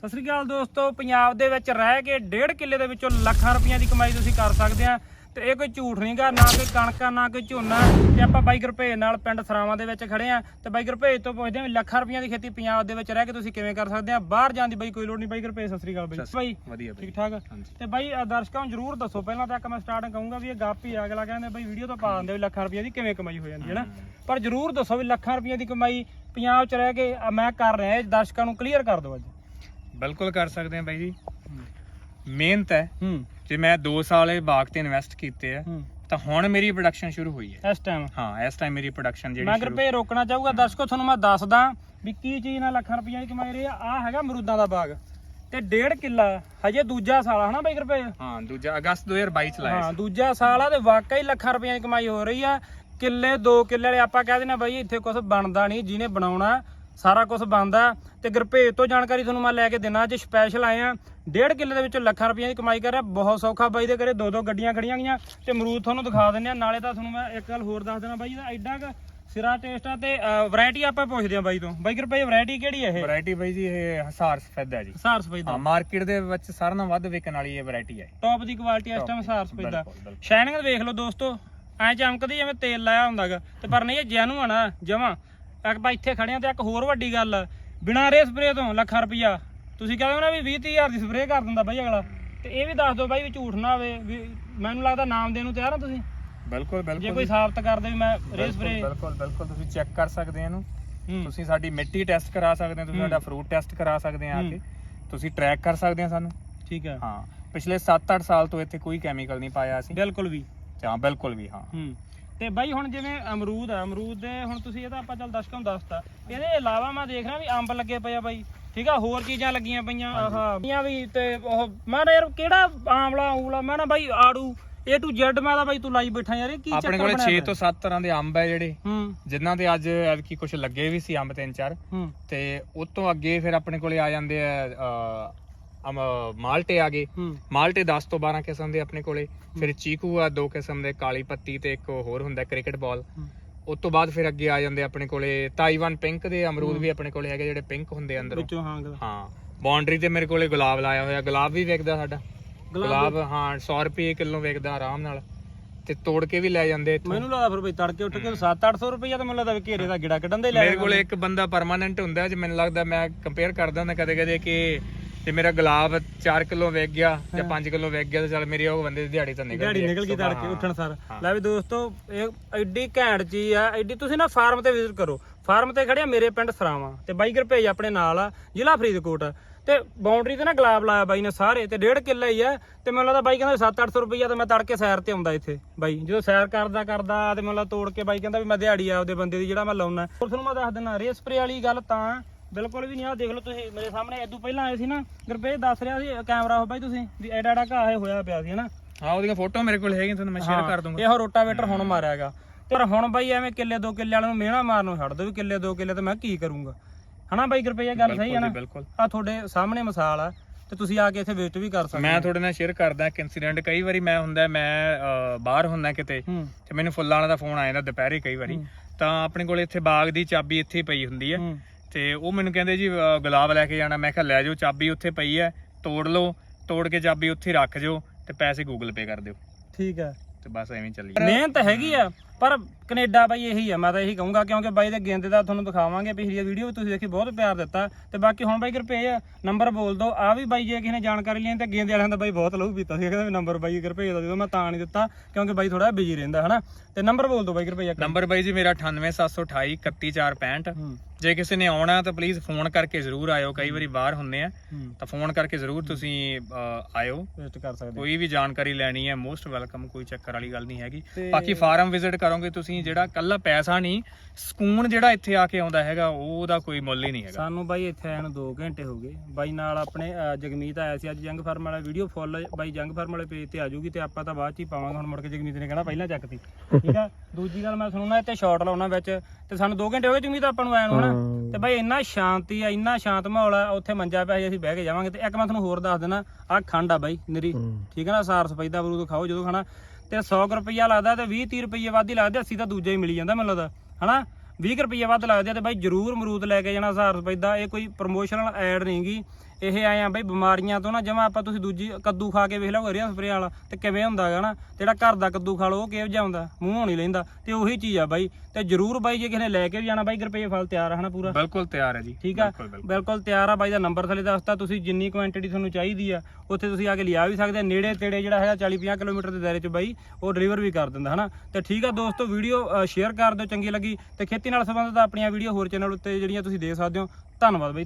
ਸਤਿ ਸ੍ਰੀ ਅਕਾਲ ਦੋਸਤੋ ਪੰਜਾਬ ਦੇ ਵਿੱਚ ਰਹਿ ਕੇ ਡੇਢ ਕਿੱਲੇ ਦੇ ਵਿੱਚੋਂ ਲੱਖਾਂ ਰੁਪਈਆ ਦੀ ਕਮਾਈ ਤੁਸੀਂ ਕਰ ਸਕਦੇ ਆ। ਤੇ ਇਹ ਕੋਈ ਝੂਠ ਨਹੀਂਗਾ ਨਾ ਕੋਈ ਕਣਕਾਂ ਨਾ ਕੋਈ ਝੋਨਾ। ਤੇ ਆਪਾਂ ਬਾਈ ਗੁਰਭੇਜ ਨਾਲ ਪਿੰਡ ਸਰਾਵਾਂ ਦੇ ਵਿੱਚ ਖੜੇ ਆ। ਤੇ ਬਾਈ ਗੁਰਭੇਜ ਤੋਂ ਪੁੱਛਦੇ ਆ ਲੱਖਾਂ ਰੁਪਈਆ ਦੀ ਖੇਤੀ ਪੰਜਾਬ ਦੇ ਵਿੱਚ ਰਹਿ ਕੇ ਤੁਸੀਂ ਕਿਵੇਂ ਕਰ ਸਕਦੇ ਆ? ਬਾਹਰ ਜਾਣ ਦੀ ਬਾਈ ਕੋਈ ਲੋੜ ਨਹੀਂ ਬਾਈ ਗੁਰਭੇਜ ਸਤਿ ਸ੍ਰੀ ਅਕਾਲ ਬਾਈ। ਬਾਈ ਵਧੀਆ ਠੀਕ ਠਾਕ। ਤੇ ਬਾਈ ਦਰਸ਼ਕਾਂ ਨੂੰ ਜਰੂਰ ਦੱਸੋ ਪਹਿਲਾਂ ਤਾਂ ਇੱਕ ਮੈਂ ਸਟਾਰਟ ਕਹੂੰਗਾ ਵੀ ਇਹ ਗੱਪ ਹੀ ਅਗਲਾ ਕਹਿੰਦੇ ਬਾਈ ਵੀਡੀਓ ਤੋਂ ਪਾ ਦਿੰਦੇ ਵੀ ਲੱਖਾਂ ਰੁਪਈਆ ਦੀ ਕਿਵੇਂ ਕਮਾਈ ਹੋ ਜਾਂਦੀ ਹੈ ਨਾ। ਪਰ ਜਰੂਰ ਦੱਸੋ ਵੀ ਲੱਖਾਂ ਰੁਪਈਆ ਦੀ ਕਮਾਈ ਪੰਜਾਬ 'ਚ ਰਹਿ ਕੇ ਮੈਂ ਕਰ ਰਿਹਾ ਦਰਸ਼ਕਾਂ ਨੂੰ ਕਲੀਅਰ ਕਰ ਦਿਓ ਅੱਜ। ਬਿਲਕੁਲ ਕਰ ਸਕਦੇ ਆ ਬਾਈ ਜੀ। ਮਿਹਨਤ ਹੈ। ਹੂੰ। ਜੇ ਮੈਂ 2 ਸਾਲ ਇਹ ਬਾਗ ਤੇ ਇਨਵੈਸਟ ਕੀਤੇ ਆ ਤਾਂ ਹੁਣ ਮੇਰੀ ਪ੍ਰੋਡਕਸ਼ਨ ਸ਼ੁਰੂ ਹੋਈ ਹੈ। ਇਸ ਟਾਈਮ ਹਾਂ ਇਸ ਟਾਈਮ ਮੇਰੀ ਪ੍ਰੋਡਕਸ਼ਨ ਜਿਹੜੀ ਮੈਂ ਰੁਪਏ ਰੋਕਣਾ ਚਾਹੂਗਾ ਦਰਸ਼ਕੋ ਤੁਹਾਨੂੰ ਮੈਂ ਦੱਸਦਾ ਵੀ ਕੀ ਚੀਜ਼ ਨਾਲ ਲੱਖਾਂ ਰੁਪਈਆ ਦੀ ਕਮਾਈ ਰਹੀ ਆ। ਆ ਹੈਗਾ ਅਮਰੂਦਾਂ ਦਾ ਬਾਗ। ਤੇ ਡੇਢ ਕਿੱਲਾ ਹਜੇ ਦੂਜਾ ਸਾਲ ਹਨਾ ਬਾਈ ਰੁਪਏ ਹਾਂ ਦੂਜਾ ਅਗਸਤ 2022 ਚ ਲਾਇਆ ਹਾਂ ਦੂਜਾ ਸਾਲ ਆ ਤੇ ਵਾਕਈ ਲੱਖਾਂ ਰੁਪਈਆ ਦੀ ਕਮਾਈ ਹੋ ਰਹੀ ਆ। ਕਿੱਲੇ 2 ਕਿੱਲੇ ਵਾਲੇ ਆਪਾਂ ਕਹਿ ਦਿੰਦੇ ਬਾਈ ਇੱਥੇ ਕੁਝ ਬਣਦਾ ਨਹੀਂ ਜਿਹਨੇ ਬਣਾਉਣਾ ਸਾਰਾ ਕੁਝ ਬਣਦਾ ਤੇ ਗੁਰਭੇਜ ਤੋਂ ਜਾਣਕਾਰੀ ਤੁਹਾਨੂੰ ਮੈਂ ਲੈ ਕੇ ਦੇਣਾ ਅੱਜ ਸਪੈਸ਼ਲ ਆਏ ਆ। ਡੇਢ ਕਿੱਲੇ ਦੇ ਵਿੱਚੋਂ ਲੱਖਾਂ ਰੁਪਈਆ ਦੀ ਕਮਾਈ ਕਰ ਰਿਹਾ ਬਹੁਤ ਸੌਖਾ ਬਾਈ ਦੇ ਘਰੇ ਦੋ ਦੋ ਗੱਡੀਆਂ ਖੜੀਆਂ ਗਈਆਂ। ਤੇ ਅਮਰੂਦ ਤੁਹਾਨੂੰ ਦਿਖਾ ਦਿੰਦੇ ਆ ਨਾਲੇ ਤਾਂ ਤੁਹਾਨੂੰ ਮੈਂ ਇੱਕ ਗੱਲ ਹੋਰ ਦੱਸ ਦੇਣਾ ਬਾਈ ਇਹਦਾ ਐਡਾ ਕੁ ਸਿਰਾ ਟੇਸਟ ਆ ਤੇ ਵੈਰਾਈਟੀ ਆਪਾਂ ਪੁੱਛਦੇ ਆ ਬਾਈ ਤੋਂ। ਬਾਈ ਗੁਰਭੇਜ ਵੈਰਾਈਟੀ ਕਿਹੜੀ ਹੈ ਇਹ? ਵੈਰਾਈਟੀ ਬਾਈ ਜੀ ਇਹ ਹਸਾਰ ਸਫੈਦ ਹੈ ਜੀ। ਸਾਰ ਸਫੈਦ। ਹਾਂ ਮਾਰਕੀਟ ਦੇ ਵਿੱਚ ਸਾਰਿਆਂ ਨਾਲੋਂ ਵੱਧ ਵਿਕਣ ਵਾਲੀ ਇਹ ਵੈਰਾਈਟੀ ਹੈ ਟੌਪ ਦੀ ਕੁਆਲਿਟੀ ਇਸ ਟਾਈਮ ਸਾਰ ਸਫੈਦ। ਸ਼ਾਈਨਿੰਗ ਵੇਖ ਲਓ ਦੋਸਤੋ ਐ ਚਮਕਦੀ ਜਿਵੇਂ ਤੇਲ ਲਾਇਆ ਹੁੰਦਾਗਾ ਤੇ ਪਰ ਨਹੀਂ ਇਹ ਜੈਨੂਅਨ ਆ ਜਮਾ। ਇੱਕ ਬਾ ਇੱਥੇ ਖੜੇ ਆ ਤੇ ਇੱਕ ਹੋਰ ਵੱਡੀ ਗੱਲ ਬਿਨਾਂ ਰੇ ਸਪਰੇ ਤੋਂ ਲੱਖਾਂ ਰੁਪਈਆ। ਤੁਸੀਂ ਕਹਿੰਦੇ ਨਾ ਵੀ 20 30000 ਦੀ ਸਪਰੇ ਕਰ ਦਿੰਦਾ ਬਾਈ ਅਗਲਾ ਤੇ ਇਹ ਵੀ ਦੱਸ ਦਿਓ ਬਾਈ ਵੀ ਝੂਠ ਨਾ ਹੋਵੇ ਵੀ ਮੈਨੂੰ ਲੱਗਦਾ ਨਾਮ ਦੇਣ ਨੂੰ ਤਿਆਰ ਆ ਤੁਸੀਂ? ਬਿਲਕੁਲ ਜੇ ਬਿਲਕੁਲ ਕੋਈ ਸਾਬਤ ਕਰ ਦੇ ਵੀ ਮੈਂ ਰੇ ਸਪਰੇ ਬਿਲਕੁਲ ਬਿਲਕੁਲ ਤੁਸੀਂ ਚੈੱਕ ਕਰ ਸਕਦੇ ਆ ਇਹਨੂੰ। ਹੂੰ। ਤੁਸੀਂ ਸਾਡੀ ਮਿੱਟੀ ਟੈਸਟ ਕਰਾ ਸਕਦੇ ਹੋ ਤੁਸੀਂ ਹੂੰ। ਸਾਡਾ ਫਰੂਟ ਟੈਸਟ ਕਰਾ ਸਕਦੇ ਆ ਆ ਹੂੰ। ਕੇ ਤੁਸੀਂ ਟਰੈਕ ਕਰ ਸਕਦੇ ਆ ਸਾਨੂੰ। ਠੀਕ ਹੈ ਹਾਂ ਪਿਛਲੇ 7-8 ਸਾਲ ਤੋਂ ਇੱਥੇ ਕੋਈ ਕੈਮੀਕਲ ਨਹੀਂ ਪਾਇਆ ਅਸੀਂ। ਬਿਲਕੁਲ ਵੀ। ਹਾਂ ਬਿਲਕੁਲ ਵੀ ਹਾਂ। ਹੂੰ। ਤੇ ਬਾਈ ਹੁਣ ਜਿਵੇਂ ਅਮਰੂਦ ਆ ਅਮਰੂਦ ਦੇ ਹੁਣ ਤੁਸੀਂ ਇਹਦਾ ਆਪਾਂ ਚੱਲ ਦਰਸ਼ਕਾਂ ਨੂੰ ਦੱਸਤਾ ਇਹਦੇ ਇਲਾਵਾ ਮੈਂ ਦੇਖ ਰਿਹਾ ਵੀ ਅੰਬ ਲੱਗੇ ਪਏ ਆ ਬਾਈ। ਠੀਕ ਆ ਹੋਰ ਚੀਜ਼ਾਂ ਲੱਗੀਆਂ ਪਈਆਂ ਆਹ ਪਈਆਂ ਵੀ ਤੇ ਉਹ ਮੈਂ ਨਾ ਯਾਰ ਕਿਹੜਾ ਆਮਲਾ ਉਂਗਲਾ ਮੈਂ ਨਾ ਬਾਈ ਆੜੂ A to Z ਮੈਂ ਤਾਂ ਬਾਈ ਤੂੰ ਲਾਈ ਬੈਠਾ ਯਾਰ ਇਹ ਕੀ ਚੱਕਰ ਆਪਣੇ ਕੋਲੇ ਬਣਿਆ 6 ਤੋਂ 7 ਤਰ੍ਹਾਂ ਦੇ ਅੰਬ ਹੈ ਜਿਹੜੇ। ਹੂੰ। ਜਿਨ੍ਹਾਂ ਦੇ ਅੱਜ ਐਤਕੀ ਕੁਝ ਲੱਗੇ ਵੀ ਸੀ ਅੰਬ ਤਿੰਨ ਚਾਰ। ਹੂੰ। ਤੇ ਉਸ ਤੋਂ ਅੱਗੇ ਫਿਰ ਆਪਣੇ ਕੋਲੇ ਆ ਜਾਂਦੇ ਆ ਮਾਲਟੇ ਆ ਗਏ। ਮਾਲਟੇ 10 ਤੋਂ 12 ਕਿਸਮ ਦੇ ਆਪਣੇ ਕੋਲੇ। ਫਿਰ ਚੀਕੂ ਆ ਦੋ ਕਿਸਮ ਦੇ ਕਾਲੀ ਪੱਤੀ ਤੇ ਇੱਕ ਹੋਰ ਹੁੰਦਾ ਕ੍ਰਿਕਟ ਬਾਲ। ਉਸ ਤੋਂ ਬਾਅਦ ਫਿਰ ਅੱਗੇ ਆ ਜਾਂਦੇ ਆਪਣੇ ਕੋਲੇ ਤਾਈਵਾਨ ਪਿੰਕ ਦੇ ਅਮਰੂਦ ਵੀ ਆਪਣੇ ਕੋਲੇ ਹੈਗੇ ਜਿਹੜੇ ਪਿੰਕ ਹੁੰਦੇ ਅੰਦਰੋਂ। ਵਿੱਚੋਂ ਹਾਂ ਬਾਉਂਡਰੀ ਤੇ ਮੇਰੇ ਕੋਲੇ ਗੁਲਾਬ ਲਾਇਆ ਹੋਇਆ ਗੁਲਾਬ ਵੀ ਵਿਕਦਾ ਸਾਡਾ। ਗੁਲਾਬ ਹਾਂ 100 ਰੁਪਏ ਕਿਲੋ ਵਿਕਦਾ ਆਰਾਮ ਨਾਲ। ਤੇ ਤੋੜ ਕੇ ਵੀ ਲੈ ਜਾਂਦੇ ਇੱਥੋਂ। ਮੈਨੂੰ ਲੱਗਦਾ ਫਿਰ ਬਈ ਤੜਕੇ ਉੱਠ ਕੇ 7-800 ਰੁਪਈਆ ਤਾਂ ਮੈਨੂੰ ਲੱਗਦਾ ਵੀ ਘੇਰੇ ਦਾ ਗਿੜਾ ਕੱਢਣ ਦੇ ਲੈ ਮੇਰੇ ਕੋਲੇ ਇੱਕ ਬੰਦਾ ਪਰਮਾਨੈਂਟ ਹੁੰਦਾ ਜੇ ਮੈਨੂੰ ਲੱਗਦਾ ਮੈਂ ਕੰਪੇਅਰ ਕਰਦਾ ਹੁੰਦਾ ਕਦੇ ਕਦੇ ਕਿ ਜੇ ਮੇਰਾ ਗੁਲਾਬ 4 ਕਿਲੋ ਵਿਕ ਗਿਆ ਜਾਂ 5 ਕਿਲੋ ਵਿਕ ਗਿਆ ਤਾਂ ਚੱਲ ਮੇਰੀ ਉਹ ਬੰਦੇ ਦੀ ਦਿਹਾੜੀ ਤਾਂ ਨਿਕਲ ਦਿਹਾੜੀ ਗਈ ਨਿਕਲ ਗਈ ਤੜਕੇ। ਉੱਠਣ ਸਾਰ। ਲੈ ਵੀ ਦੋਸਤੋ ਇਹ ਐਡੀ ਘੈਂਟ ਚੀਜ਼ ਆ ਐਡੀ ਤੁਸੀਂ ਨਾ ਫਾਰਮ ਤੇ ਵਿਜ਼ਿਟ ਕਰੋ ਫਾਰਮ ਤੇ ਖੜਿਆ ਮੇਰੇ ਪਿੰਡ ਸਰਾਵਾਂ ਤੇ ਬਾਈ ਗੁਰਭੇਜ ਆਪਣੇ ਨਾਲ ਆ ਜ਼ਿਲ੍ਹਾ ਫਰੀਦਕੋਟ। ਤੇ ਬਾਉਂਡਰੀ ਤੇ ਨਾ ਗੁਲਾਬ ਲਾਇਆ ਬਾਈ ਨੇ ਸਾਰੇ ਤੇ ਡੇਢ ਕਿੱਲਾ ਹੀ ਆ ਤੇ ਮੈਨੂੰ ਲੱਗਦਾ ਬਾਈ ਕਹਿੰਦਾ 7-800 ਰੁਪਈਆ ਤੇ ਮੈਂ ਤੜਕੇ ਸੈਰ ਤੇ ਆਉਂਦਾ ਇੱਥੇ ਬਾਈ ਜਦੋਂ ਸੈਰ ਕਰਦਾ ਕਰਦਾ ਤੇ ਮੈਨੂੰ ਲੱਗਦਾ ਤੋੜ ਕੇ ਬਾਈ ਕਹਿੰਦਾ ਵੀ ਮੈਂ ਦਿਹਾੜੀ ਆ ਉਹਦੇ ਬੰਦੇ ਦੀ ਜਿਹੜਾ ਮੈਂ ਲਾਉਣਾ ਹੋਰ ਤੁਹਾਨੂੰ ਮੈਂ ਦੱਸ ਦਿੰਦਾ ਰੇ ਸਪਰੇ ਵਾਲੀ ਗੱਲ ਤਾਂ ਬਿਲਕੁਲ ਵੀ ਨਹੀਂ ਆ ਦੇਖ ਲਓ ਤੁਸੀਂ ਮੇਰੇ ਸਾਹਮਣੇ ਇਦੋਂ ਪਹਿਲਾਂ ਆਏ ਸੀ ਨਾ ਗੁਰਭੇਜ ਦੱਸ ਰਿਹਾ ਸੀ ਕੈਮਰਾ ਹੋ ਬਾਈ ਤੁਸੀਂ ਵੀ ਐਡਾ ਐਡਾ ਘਾਹ ਇਹ ਹੋਇਆ ਪਿਆ ਸੀ ਹਨਾ? ਹਾਂ ਉਹਦੀਆਂ ਫੋਟੋ ਮੇਰੇ ਕੋਲ ਹੈਗੀਆਂ ਤੁਹਾਨੂੰ ਮੈਂ ਸ਼ੇਅਰ ਕਰ ਦੂੰਗਾ। ਇਹ ਰੋਟਾਵੇਟਰ ਹੁਣ ਮਾਰਿਆਗਾ ਪਰ ਹੁਣ ਬਾਈ ਐਵੇਂ ਕਿੱਲੇ ਦੋ ਕਿੱਲੇ ਵਾਲਿਆਂ ਨੂੰ ਮਿਹਣਾ ਮਾਰਨ ਨੂੰ ਛੱਡ ਦੋ ਵੀ ਕਿੱਲੇ ਦੋ ਕਿੱਲੇ ਤੇ ਮੈਂ ਕੀ ਕਰੂੰਗਾ। ਹਨਾ ਬਾਈ ਰੁਪਈਆ ਗੱਲ ਸਹੀ ਹੈ ਨਾ? ਬਿਲਕੁਲ ਆ ਤੁਹਾਡੇ ਸਾਹਮਣੇ ਮਿਸਾਲ ਆ ਤੇ ਤੁਸੀਂ ਆ ਕੇ ਇੱਥੇ ਵਿਜ਼ਿਟ ਵੀ ਕਰ ਸਕਦੇ ਮੈਂ ਤੁਹਾਡੇ ਨਾਲ ਸ਼ੇਅਰ ਕਰਦਾ ਇੱਕ ਇਨਸੀਡੈਂਟ ਕਈ ਵਾਰੀ ਮੈਂ ਹੁੰਦਾ ਮੈਂ ਬਾਹਰ ਹੁੰਦਾ ਕਿਤੇ ਤੇ ਮੈਨੂੰ ਫੁੱਲਾਂ ਵਾਲਾ ਦਾ ਫੋਨ ਆ ਜਾਂਦਾ ਦੁਪਹਿਰੇ ਕਈ ਵਾਰੀ। ਤਾਂ ਆਪਣੇ ਕੋਲ ਇੱਥੇ ਬਾਗ ਦੀ ਚਾਬੀ ਇੱਥੇ ਪਈ ਹੁੰਦੀ ਹੂੰ। ਤੇ ਉਹ ਮੈਨੂੰ ਕਹਿੰਦੇ ਜੀ ਗੁਲਾਬ ਲੈ ਕੇ ਜਾਣਾ। ਮੈਂ ਕਿਹਾ ਲੈ ਜਾਓ ਚਾਬੀ ਉੱਥੇ ਪਈ ਹੈ ਤੋੜ ਲਓ ਤੋੜ ਕੇ ਚਾਬੀ ਉੱਥੇ ਰੱਖ ਜਾਓ ਤੇ ਪੈਸੇ ਗੂਗਲ ਪੇ ਕਰ ਦਿਓ। ਠੀਕ ਹੈ। ਤੇ ਬਸ ਐਵੇਂ ਚੱਲੀ। ਮਿਹਨਤ ਹੈਗੀ ਆ ਪਰ ਕੈਨੇਡਾ ਬਾਈ ਇਹੀ ਆ ਮੈਂ ਤਾਂ ਇਹੀ ਕਹੂੰਗਾ ਕਿਉਂਕਿ ਬਾਈ ਦੇ ਗੇਂਦੇ ਦਾ ਤੁਹਾਨੂੰ ਦਿਖਾਵਾਂਗੇ ਪਿਛਲੀ ਵੀਡੀਓ ਵੀ ਤੁਸੀਂ ਦੇਖੀ ਬਹੁਤ ਪਿਆਰ ਦਿੱਤਾ। ਤੇ ਬਾਕੀ ਹੁਣ ਬਾਈ ਰੁਪਏ ਆ ਨੰਬਰ ਬੋਲ ਦਿਓ। ਆ ਵੀ ਬਾਈ ਜੇ ਕਿਸੇ ਨੇ ਜਾਣਕਾਰੀ ਲੈਣੀ ਤਾਂ ਗੇਂਦੇ ਵਾਲਿਆਂ ਦਾ ਬਾਈ ਬਹੁਤ ਲਹੂ ਪੀਤਾ ਸੀ ਕਹਿੰਦਾ ਨੰਬਰ ਬਾਈ ਰੁਪਏ ਦਾ ਜਦੋਂ ਮੈਂ ਤਾਂ ਨਹੀਂ ਦਿੱਤਾ ਕਿਉਂਕਿ ਬਾਈ ਥੋੜਾ ਬਿਜ਼ੀ ਰਹਿੰਦਾ ਹਨਾ। ਤੇ ਨੰਬਰ ਬੋਲ ਦਿਓ ਬਾਈ ਰੁਪਏ ਨੰਬਰ ਬਾਈ ਜੀ ਮੇਰਾ 98728 31465 ਹੂੰ। ਜੇ ਕਿਸੇ ਨੇ ਆਉਣਾ ਤਾਂ ਪਲੀਜ਼ ਫੋਨ ਕਰਕੇ ਜ਼ਰੂਰ ਆਇਓ ਕਈ ਵਾਰੀ ਬਾਹਰ ਹੁੰਦੇ ਆ ਤਾਂ ਫੋਨ ਕਰਕੇ ਜ਼ਰੂਰ ਤੁਸੀਂ ਅ, ਆਇਓ। ਵੇਸਟ ਕਰ ਸਕਦੇ। ਕੋਈ ਵੀ ਜਾਣਕਾਰੀ ਲੈਣੀ ਹੈ ਮੋਸਟ ਵੈਲਕਮ ਕੋਈ ਚੱਕਰ ਵਾਲੀ ਗੱਲ ਨਹੀਂ ਹੈਗੀ। ਤੇ- ਬਾਕੀ ਫਾਰਮ ਵਿਜ਼ਿਟ ਕਰੋਗੇ ਤੁਸੀਂ ਜਿਹੜਾ ਕੱਲਾ ਪੈਸਾ ਨਹੀਂ ਸਕੂਨ ਜਿਹੜਾ ਇੱਥੇ ਆ ਕੇ ਆਉਂਦਾ ਹੈਗਾ ਉਹਦਾ ਕੋਈ ਮੁੱਲ ਹੀ ਨਹੀਂ ਹੈਗਾ। ਸਾਨੂੰ ਬਾਈ ਇੱਥੇ ਆਏ ਨੂੰ 2 ਘੰਟੇ ਹੋ ਗਏ। ਬਾਈ ਨਾਲ ਆਪਣੇ ਅ, ਜਗਮੀਤ ਆਇਆ ਸੀ ਅੱਜ ਜੰਗ ਫਾਰਮ ਵਾਲਾ ਵੀਡੀਓ ਫੁੱਲ ਬਾਈ ਜੰਗ ਫਾਰਮ ਵਾਲੇ ਪੇਜ ਤੇ ਆ ਜਾਊਗੀ ਤੇ ਆਪਾਂ ਤਾਂ ਬਾਅਦ ਚ ਹੀ ਪਾਵਾਂਗੇ। ਹੁਣ ਮੁੜ ਕੇ ਜਗਮੀਤ ਨੇ ਕਹਿਣਾ ਪਹਿਲਾਂ ਚੱਕਤੀ। ਠੀਕ ਆ? ਦੂਜੀ ਗੱਲ ਮੈਂ ਸੁਣਨਾ ਇੱਥੇ ਸ਼ਾਟ ਲਾਉਣਾ ਵਿੱਚ ਤੇ ਸਾਨੂੰ 2 ਘੰਟੇ ਹੋ ਗਏ ਜਗਮੀਤ ਆਪਾਂ ਨੂੰ ਆਇਆ ਨੂੰ ਹਨਾ? ਤੇ ਬਾਈ ਇੰਨਾ ਸ਼ਾਂਤੀ ਆ ਇੰਨਾ ਸ਼ਾਂਤ ਮਾਹੌਲ ਆ ਉੱਥੇ ਮੰਜਾ ਪਿਆ ਸੀ ਅਸੀਂ ਬਹਿ ਕੇ ਜਾਵਾਂਗੇ ਤੇ ਇੱਕ ਮੈਂ ਤੁਹਾਨੂੰ ਹੋਰ ਦੱਸ ਦੇਣਾ ਆਹ ਖੰਡ ਆ ਬਾਈ ਨਿਰੀ ਠੀਕ ਹੈ ਨਾ ਸਾਰ ਸਫੈਦਾ ਬਰੂਦ ਖਾਓ ਜਦੋਂ ਖਾਣਾ ਤੇ 100 ਕੁ ਰੁਪਈਆ ਲੱਗਦਾ ਤੇ 20 30 ਰੁਪਈਏ ਵੱਧ ਹੀ ਲੱਗਦੇ 80 ਤਾਂ ਦੂਜਾ ਹੀ ਮਿਲੀ ਜਾਂਦਾ ਮੈਨੂੰ ਲੱਗਦਾ ਹਨਾ? 20 ਕੁ ਰੁਪਈਏ ਵੱਧ ਲੱਗਦੇ ਆ ਤੇ ਬਾਈ ਜਰੂਰ ਅਮਰੂਦ ਲੈ ਕੇ ਜਾਣਾ ਸਾਰ ਸਫੈਦਾ ਇਹ ਕੋਈ ਪ੍ਰੋਮੋਸ਼ਨਲ ਐਡ ਨਹੀਂਗੀ ਇਹ ਆਏ ਆ ਬਾਈ ਬਿਮਾਰੀਆਂ ਤੋਂ ਨਾ ਜਮਾ ਆਪਾਂ ਤੁਸੀਂ ਦੂਜੀ ਕੱਦੂ ਖਾ ਕੇ ਵੇਖ ਲਓ ਰੇਹਾਂ ਸਪਰੇ ਵਾਲਾ ਤੇ ਕਿਵੇਂ ਹੁੰਦਾ ਹੈਗਾ ਨਾ ਜਿਹੜਾ ਘਰ ਦਾ ਕੱਦੂ ਖਾ ਲਓ ਉਹ ਕਿਵੇਂ ਜਾਂਦਾ ਮੂੰਹੋਂ ਨਹੀਂ ਲੈਂਦਾ ਤੇ ਉਹੀ ਚੀਜ਼ ਆ ਬਾਈ ਤੇ ਜਰੂਰ ਬਾਈ ਜੇ ਕਿਸੇ ਨੇ ਲੈ ਕੇ ਵੀ ਜਾਣਾ ਬਾਈ ਰੁਪਏ ਫਲ ਤਿਆਰ ਆ ਹਨਾ ਪੂਰਾ? ਬਿਲਕੁਲ ਤਿਆਰ ਹੈ ਜੀ ਠੀਕ ਆ? ਬਿਲਕੁਲ ਤਿਆਰ ਆ ਬਾਈ ਦਾ ਨੰਬਰ ਥੱਲੇ ਦੱਸਤਾ ਤੁਸੀਂ ਜਿੰਨੀ ਕੁਆਂਟੀਟੀ ਤੁਹਾਨੂੰ ਚਾਹੀਦੀ ਆ ਉੱਥੇ ਤੁਸੀਂ ਆ ਕੇ ਲਿਆ ਵੀ ਸਕਦੇ ਆ ਨੇੜੇ ਤੇੜੇ ਜਿਹੜਾ ਹੈਗਾ 40 50 ਕਿਲੋਮੀਟਰ ਦੇ ਦਾਇਰੇ 'ਚ ਬਾਈ ਉਹ ਡਿਲੀਵਰ ਵੀ ਕਰ ਦਿੰਦਾ ਹਨਾ। ਤੇ ਠੀਕ ਆ ਦੋਸਤੋ ਵੀਡੀਓ ਸ਼ੇਅਰ ਕਰ ਦਿਓ ਚੰਗੀ ਲੱਗੀ ਤੇ ਖੇਤੀ ਨਾਲ ਸੰਬੰਧਿਤ ਆਪਣੀਆਂ ਵੀਡੀਓ ਹੋਰ ਚੈਨਲ ਉੱਤੇ ਜਿਹੜੀਆਂ ਤੁਸੀਂ ਦੇਖ ਸਕਦੇ ਹੋ ਧੰਨਵਾਦ ਬਾਈ।